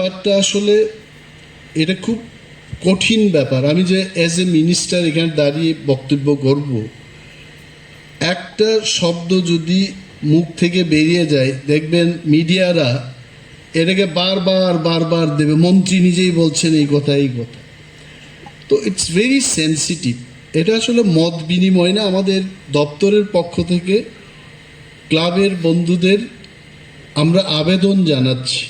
ব্যাপারটা আসলে এটা খুব কঠিন ব্যাপার। আমি যে অ্যাজ এ মিনিস্টার এখানে দাঁড়িয়ে বক্তব্য করব, একটা শব্দ যদি মুখ থেকে বেরিয়ে যায়, দেখবেন মিডিয়ারা এটাকে বারবার বারবার দেবে, মন্ত্রী নিজেই বলছেন এই কথা এই কথা। তো ইটস ভেরি সেন্সিটিভ এটা আসলে মত বিনিময় না, আমাদের দপ্তরের পক্ষ থেকে ক্লাবের বন্ধুদের আমরা আবেদন জানাচ্ছি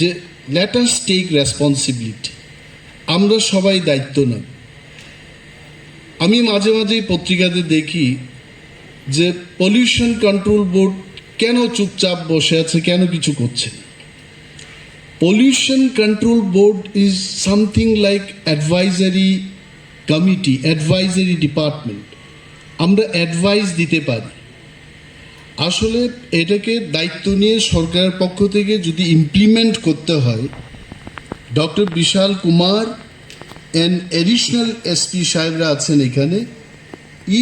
যে লেট আস টেক রেসপন্সিবিলিটি আমরা সবাই দায়িত্ব নেব। আমি মাঝে মাঝেই পত্রিকাতে দেখি যে পলিউশন কন্ট্রোল বোর্ড কেন চুপচাপ বসে আছে, কেন কিছু করছে না। Pollution control board is something like advisory committee advisory department আমরা অ্যাডভাইস দিতে পারি। আসলে এটাকে দায়িত্ব নিয়ে সরকারের পক্ষ থেকে যদি ইমপ্লিমেন্ট করতে হয়, doctor Vishal Kumar and additional SP সাহেবরা আছেন এখানে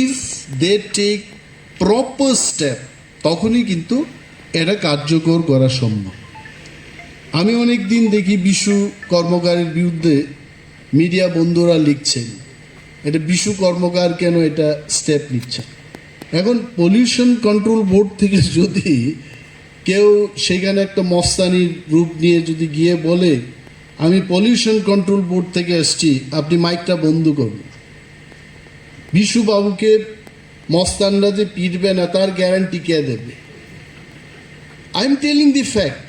if they take proper step তখনই কিন্তু এটা কার্যকর করা সম্ভব। আমি অনেক দিন দেখি বিশু কর্মকারের বিরুদ্ধে মিডিয়া বন্ধুরা লিখছেন, এটা বিশু কর্মকার কেন এটা স্টেপ নিচ্ছে? এখন পলিউশন কন্ট্রোল বোর্ড থেকে যদি কেউ সেখানে একটা মস্তানির রূপ নিয়ে যদি গিয়ে বলে, আমি পলিউশন কন্ট্রোল বোর্ড থেকে এসছি আপনি মাইকটা বন্ধ করুন। বিশু বাবুকে মস্তানরা যে পিটবে না, তার গ্যারান্টি কে দেবে? I am telling the fact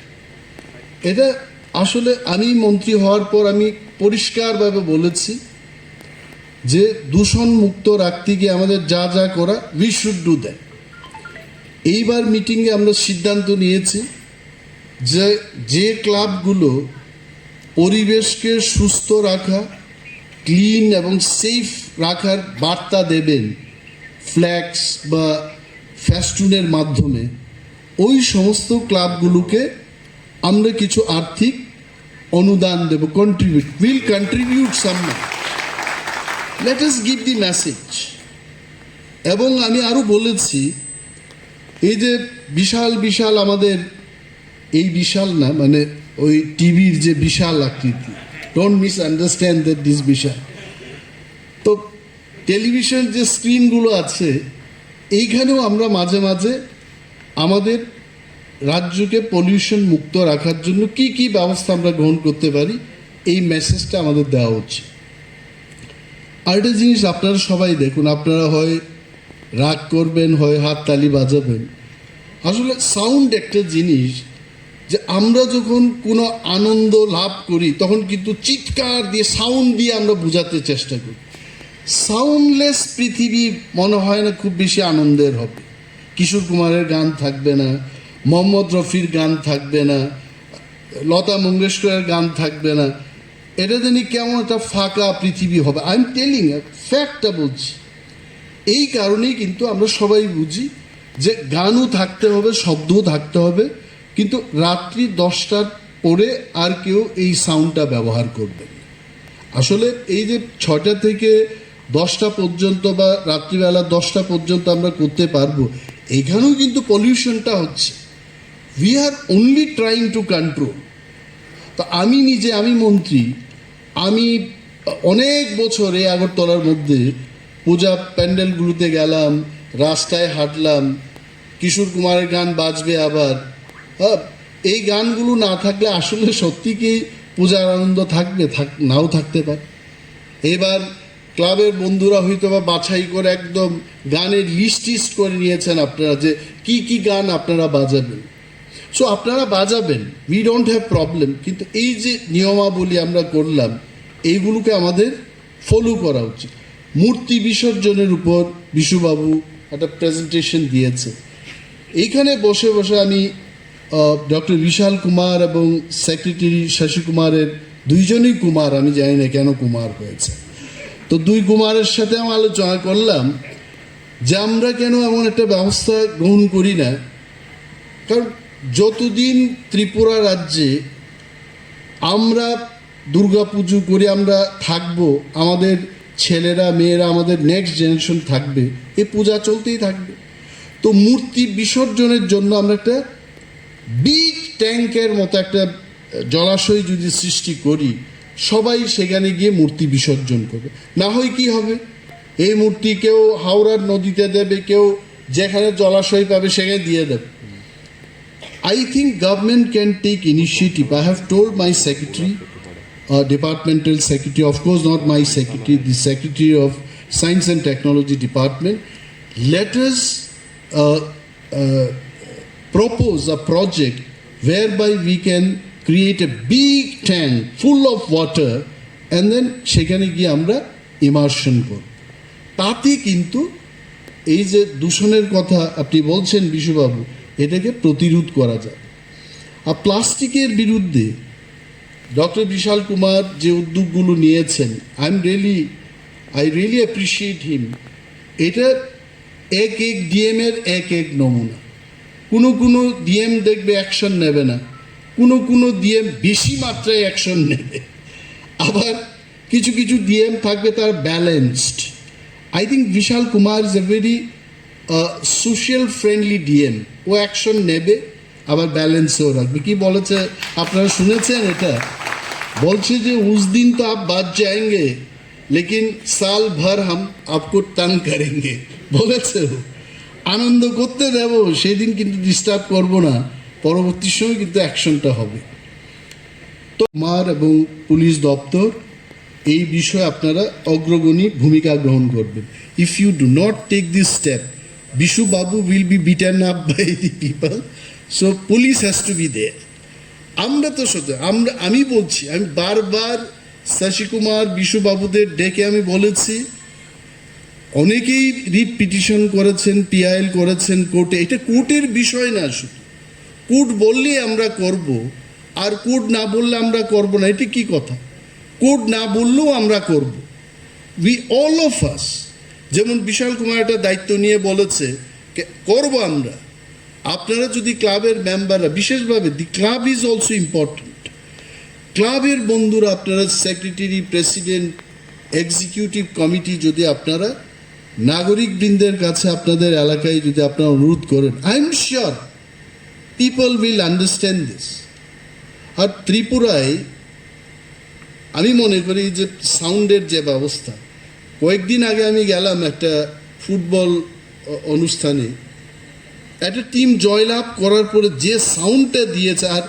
এটা আসলে আমি মন্ত্রী হওয়ার পর আমি পরিষ্কারভাবে বলেছি। যে দূষণ মুক্ত রাখতে গিয়ে আমাদের যা যা করা উই শুড ডু দ্যাট এইবার মিটিংয়ে আমরা সিদ্ধান্ত নিয়েছি যে যে ক্লাবগুলো পরিবেশকে সুস্থ রাখা, ক্লিন এবং সেফ রাখার বার্তা দেবেন ফ্ল্যাক্স বা ফ্যাস্টুনের মাধ্যমে, ওই সমস্ত ক্লাবগুলোকে আমরা কিছু আর্থিক অনুদান দেব contribute will contribute some let's give the message এবং আমি আরও বলেছি, এই যে বিশাল বিশাল আমাদের এই বিশাল না মানে ওই টিভির যে বিশাল আকৃতি। Don't misunderstand that this বিশাল। তো টেলিভিশন যে স্ক্রিনগুলো আছে, এইখানেও আমরা মাঝে মাঝে আমাদের রাজ্যকে পলিউশন মুক্ত রাখার জন্য কি কি ব্যবস্থা আমরা গ্রহণ করতে পারি, এই মেসেজটা আমাদের দেওয়া উচিত। আরেকটা জিনিস আপনারা সবাই দেখুন, আপনারা হয় রাগ করবেন, হয় হাত তালি বাজাবেন। আসলে সাউন্ড একটা জিনিস যে আমরা যখন কোনো আনন্দ লাভ করি, তখন কিন্তু চিৎকার দিয়ে সাউন্ড দিয়ে আমরা বোঝাতে চেষ্টা করি। সাউন্ডলেস পৃথিবী মনে হয় না খুব বেশি আনন্দের হবে। কিশোর কুমারের গান থাকবে না, মোহাম্মদ রফির গান থাকবে না, লতা মঙ্গেশকরের গান থাকবে না। এটা জানি কেমন একটা ফাঁকা পৃথিবী হবে। আই এম টেলিং ফ্যাক্টটা বলছি এই কারণেই কিন্তু আমরা সবাই বুঝি যে গানও থাকতে হবে, শব্দও থাকতে হবে, কিন্তু রাত্রি দশটার পরে আর কেউ এই সাউন্ডটা ব্যবহার করবে আসলে এই যে ছটা থেকে দশটা পর্যন্ত বা রাত্রিবেলা দশটা পর্যন্ত আমরা করতে পারব, এখানেও কিন্তু পলিউশনটা হচ্ছে। We are only trying to control তো আমি নিজে, আমি মন্ত্রী, আমি অনেক বছর এই আগরতলার মধ্যে পূজা প্যান্ডেলগুলোতে গেলাম, রাস্তায় হাঁটলাম, কিশোর কুমারের গান বাজবে আবার। হ্যাঁ এই গানগুলো না থাকলে আসলে সত্যি কি পূজার আনন্দ থাকবে, থাক, নাও থাকতে পারে। এবার ক্লাবের বন্ধুরা হয়তো বা বাছাই করে একদম গানের লিস্ট টিস্ট করে নিয়েছেন আপনারা যে কি কি গান আপনারা বাজাবেন। সো আপনারা বাজাবেন। উই ডোন্ট হ্যাভ প্রবলেম কিন্তু এই যে নিয়মাবলী আমরা করলাম, এইগুলোকে আমাদের ফলো করা উচিত। মূর্তি বিসর্জনের উপর বিশুবাবু একটা প্রেজেন্টেশন দিয়েছে। এইখানে বসে বসে আমি ডক্টর বিশাল কুমার এবং সেক্রেটারি শশী কুমারের দুইজনই কুমার, আমি জানি না কেন কুমার হয়েছে। তো দুই কুমারের সাথে আমি আলোচনা করলাম যে আমরা কেন এমন একটা ব্যবস্থা গ্রহণ করি না। কারণ যতদিন ত্রিপুরা রাজ্যে আমরা পুজো করে আমরা থাকব, আমাদের ছেলেরা, মেয়েরা, আমাদের নেক্সট জেনারেশন থাকবে, এ পূজা চলতেই থাকবে। তো মূর্তি বিসর্জনের জন্য আমরা একটা বিগ ট্যাঙ্কের মতো একটা জলাশয় যদি সৃষ্টি করি, সবাই সেখানে গিয়ে মূর্তি বিসর্জন করবে। না হয় কি হবে? এই মূর্তি কেউ হাওড়ার নদীতে দেবে, কেউ যেখানে জলাশয় পাবে সেখানে দিয়ে দেবে। I think government can take initiative. I have told my secretary, uh, departmental secretary, of course not my secretary, the secretary of Science and Technology Department. Let us uh, uh, propose a project whereby we can create a big tank full of water and then সেখানে গিয়ে আমরা immersion করব তাতে কিন্তু এই যে দূষণের কথা আপনি বলছেন বিশুবাবু এটাকে প্রতিরোধ করা যায়। আর প্লাস্টিকের বিরুদ্ধে ডক্টর বিশাল কুমার যে উদ্যোগগুলো নিয়েছেন I am really I really appreciate him এটা এক এক ডিএমের এক এক নমুনা। কোনো কোনো ডিএম দেখবে অ্যাকশন নেবে না। কোনো কোনো ডিএম বেশি মাত্রায় অ্যাকশন নেবে। আবার কিছু কিছু ডিএম থাকবে তার balanced I think Vishal Kumar is a very social friendly DM O action নেবে, আবার ব্যালেন্সও রাখবে। কি বলেছে? আপনারা শুনেছেন এটা? বলছে যে, উস দিন তো আপ বাদ যায়ঙ্গে, লেকিন সাল ভর হাম আপকো টান করেনগে বলেছে আনন্দ করতে দেব, সেদিন কিন্তু ডিস্টার্ব করব না। পরবর্তী সময় কিন্তু অ্যাকশনটা হবে। তো মার এবং পুলিশ দপ্তর এই বিষয়ে আপনারা অগ্রগণী ভূমিকা গ্রহণ করবেন। If you do not take this step Bishu babu will be beaten up by the people so police has to be there আমরা তো সত্য আমরা আমি বলছি, আমি বারবার শশী কুমার বিশু বাবুদের ডেকে আমি বলেছি, অনেকেই রিট পিটিশন করেছেন, পিআইএল করেছেন কোর্টে। এটা কোর্টের বিষয় না শুধু। কোর্ট বললেই আমরা করব, আর কোর্ট না বললে আমরা করব না। এটা কি কথা? কোর্ট না বললেও আমরা করব। উই অল অফ আস যেমন বিশাল কুমার একটা দায়িত্ব নিয়ে বলেছে করব আমরা। আপনারা যদি ক্লাবের মেম্বাররা, বিশেষভাবে the club is also important. ক্লাবের বন্ধুরা, আপনারা সেক্রেটারি, প্রেসিডেন্ট, এক্সিকিউটিভ কমিটি যদি আপনারা নাগরিক বৃন্দের কাছে আপনাদের এলাকায় যদি আপনারা অনুরোধ করেন, I am sure people will understand this. আর ত্রিপুরায় আমি মনে করি যে সাউন্ডের যে ব্যবস্থা কয়েকদিন আগে আমি গেলাম একটা ফুটবল অনুষ্ঠানে। একটা টিম জয়লাভ করার পরে যে সাউন্ডটা দিয়েছে, আর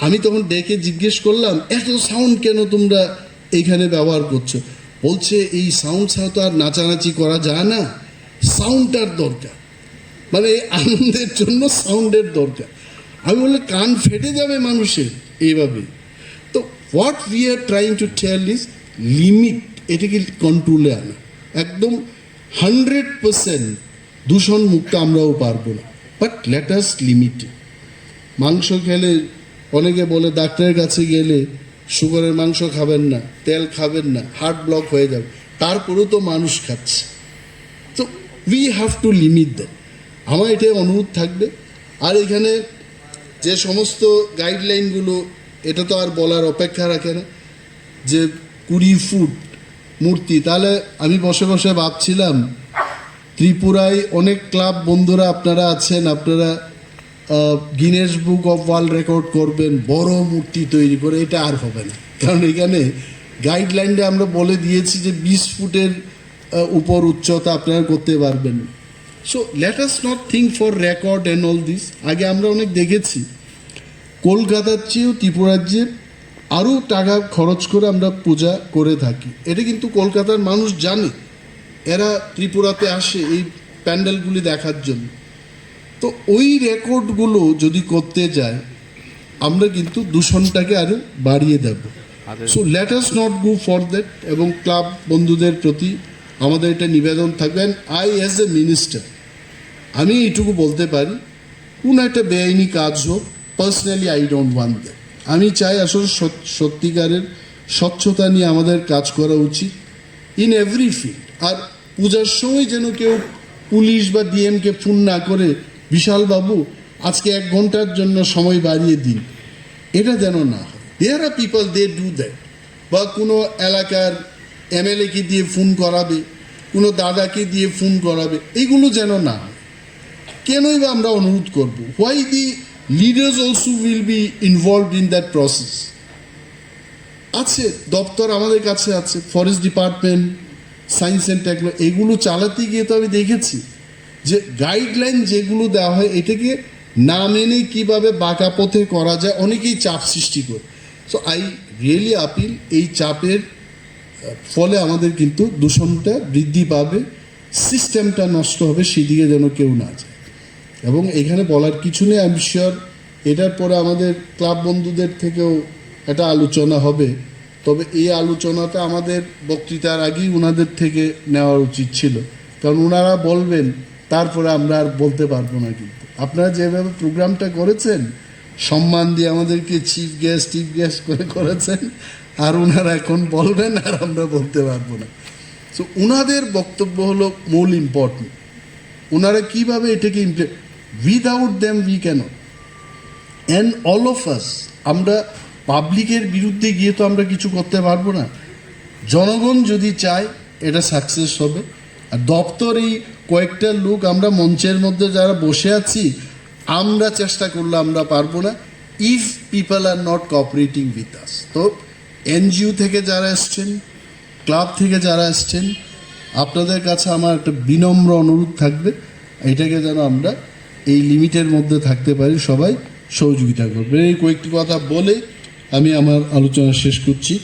আমি তখন ডেকে জিজ্ঞেস করলাম, এত সাউন্ড কেন তোমরা এইখানে ব্যবহার করছ? বলছে, এই সাউন্ড ছাড়া তো আর নাচানাচি করা যায় না। সাউন্ডটার দরকার। মানে এই আনন্দের জন্য সাউন্ডের দরকার। আমি বললে কান ফেটে যাবে মানুষের এইভাবে। তো what we are trying to tell is limit এটাকে কন্ট্রোলে আনা। একদম হান্ড্রেড পার্সেন্ট দূষণ মুক্ত আমরাও পারব না। বাট লেটাস লিমিট মাংস খেলে অনেকে বলে, ডাক্তারের কাছে গেলে সুগারের মাংস খাবেন না, তেল খাবেন না হার্ট ব্লক হয়ে যাবে। তারপরেও তো মানুষ খাচ্ছে। তো we have to limit that আমার এটাই অনুরোধ থাকবে। আর এখানে যে সমস্ত গাইডলাইনগুলো এটা তো আর বলার অপেক্ষা রাখে না। যে কুড়ি ফুট মূর্তি। তাহলে আমি বসে বসে ভাবছিলাম, ত্রিপুরায় অনেক ক্লাব বন্ধুরা আপনারা আছেন, আপনারা Guinness book of world record করবেন, বড় মূর্তি তৈরি করে, এটা আর হবে না। কারণ এখানে গাইডলাইনটা আমরা বলে দিয়েছি যে বিশ ফুটের উপর উচ্চতা আপনারা করতে পারবেন। So let us not think for record and all this আগে আমরা অনেক দেখেছি, কলকাতার চেয়েও ত্রিপুরাজ্যে আরও টাকা খরচ করে আমরা পূজা করে থাকি। এটা কিন্তু কলকাতার মানুষ জানে। এরা ত্রিপুরাতে আসে এই প্যান্ডেলগুলি দেখার জন্য। তো ওই রেকর্ডগুলো যদি করতে যায় আমরা কিন্তু দূষণটাকে আরও বাড়িয়ে দেব। So let us not go for that এবং ক্লাব বন্ধুদের প্রতি আমাদের এটা নিবেদন থাকবেন আই অ্যাজ এ মিনিস্টার আমি এইটুকু বলতে পারি কোন একটা বেআইনি কাজ হোক personally I don't want that আমি চাই আসলে সত্যিকারের স্বচ্ছতা নিয়ে আমাদের কাজ করা উচিত ইন এভরি ফিল্ড আর পূজার সময় যেন কেউ পুলিশ বা ডিএমকে ফোন না করে বিশাল বাবু আজকে এক ঘণ্টার জন্য সময় বাড়িয়ে দিন। এটা যেন না হয়। There are people they do that বা কোনো এলাকার এমএলএকে দিয়ে ফোন করাবে, কোনো দাদাকে দিয়ে ফোন করাবে এইগুলো যেন না হয়। কেনই বা আমরা অনুরোধ করব? Why the leaders also will be involved in that process আছে, দপ্তর আমাদের কাছে আছে forest department science and technology এগুলো চালাতে গিয়ে তো আমি দেখেছি যে গাইডলাইন যেগুলো দেওয়া হয়, এটাকে না মেনে কীভাবে বাঁকা পথে করা যায়, অনেকেই চাপ সৃষ্টি করে। সো আই রিয়েলি আপিল এই চাপের ফলে আমাদের কিন্তু দূষণটা বৃদ্ধি পাবে সিস্টেমটা নষ্ট হবে, সেদিকে যেন কেউ না যায়। এবং এখানে বলার কিছু নেই আমি শিওর এটার পরে আমাদের ক্লাব বন্ধুদের থেকেও একটা আলোচনা হবে। তবে এই আলোচনাটা আমাদের বক্তৃতার আগেই ওনাদের থেকে নেওয়া উচিত ছিল। কারণ ওনারা বলবেন, তারপরে আমরা আর বলতে পারব না কিন্তু। আপনারা যেভাবে প্রোগ্রামটা করেছেন, সম্মান দিয়ে আমাদেরকে চিফ গেস্ট চিফ গেস্ট করে করেছেন, আর ওনারা এখন বলবেন আর আমরা বলতে পারব না। সো ওনাদের বক্তব্য হলো মূল ইম্পর্টেন্ট ওনারা কীভাবে এটাকে without them we can and all of us আমরা পাবলিকের বিরুদ্ধে গিয়ে তো আমরা কিছু করতে পারব না। জনগণ যদি চায়, এটা সাকসেস হবে। আর দপ্তর এই কয়েকটা লোক, আমরা মঞ্চের মধ্যে যারা বসে আছি, আমরা চেষ্টা করলে আমরা পারব না। If people are not cooperating with us তো এনজিও থেকে যারা এসছেন, ক্লাব থেকে যারা এসছেন, আপনাদের কাছে আমার একটা বিনম্র অনুরোধ থাকবে। এটাকে যেন আমরা এই লিমিটের মধ্যে থাকতে পারি, সবাই সহযোগিতা করবে। এই কয়েকটি কথা বলে আমি আমার আলোচনা শেষ করছি।